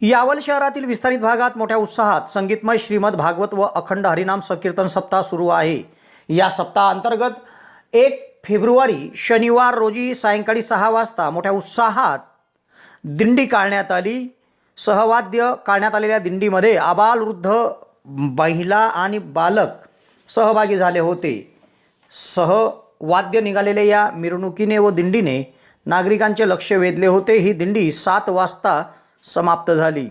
यावल शहरातील विस्तारित भागात मोठ्या उत्साहात संगीतमय श्रीमद भागवत व अखंड हरिनाम संकीर्तन सप्ताह सुरू आहे. या सप्ताहांतर्गत एक फेब्रुवारी शनिवार रोजी सायंकाळी सहा वाजता मोठ्या उत्साहात दिंडी काढण्यात आली. सहवाद्य काढण्यात आलेल्या दिंडीमध्ये आबालवृद्ध महिला आणि बालक सहभागी झाले होते. सहवाद्य निघालेल्या या मिरवणुकीने व दिंडीने नागरिकांचे लक्ष वेधले होते. ही दिंडी सात वाजता समाप्त झाली.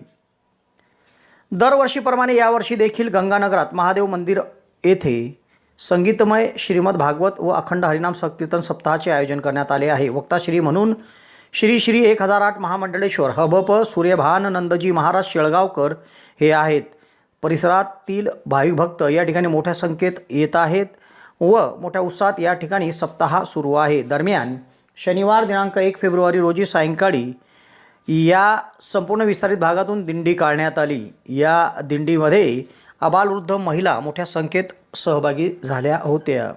दरवर्षीप्रमाणे यावर्षी देखील गंगानगरात महादेव मंदिर येथे संगीतमय श्रीमद भागवत व अखंड हरिनाम संकीर्तन सप्ताहाचे आयोजन करण्यात आले आहे. वक्ताश्री म्हणून श्री श्री एक हजार आठ महामंडळेश्वर हबप सूर्यभान नंदजी महाराज शेळगावकर हे आहेत. परिसरातील भाविक भक्त या ठिकाणी मोठ्या संख्येत येत आहेत व मोठ्या उत्साहात या ठिकाणी सप्ताह सुरू आहे. दरम्यान शनिवार दिनांक एक फेब्रुवारी रोजी सायंकाळी या संपूर्ण विस्तारित भागातून दिंडी काढण्यात आली. या दिंडीमध्ये अबालवृद्ध महिला मोठ्या संख्येत सहभागी झाल्या होत्या.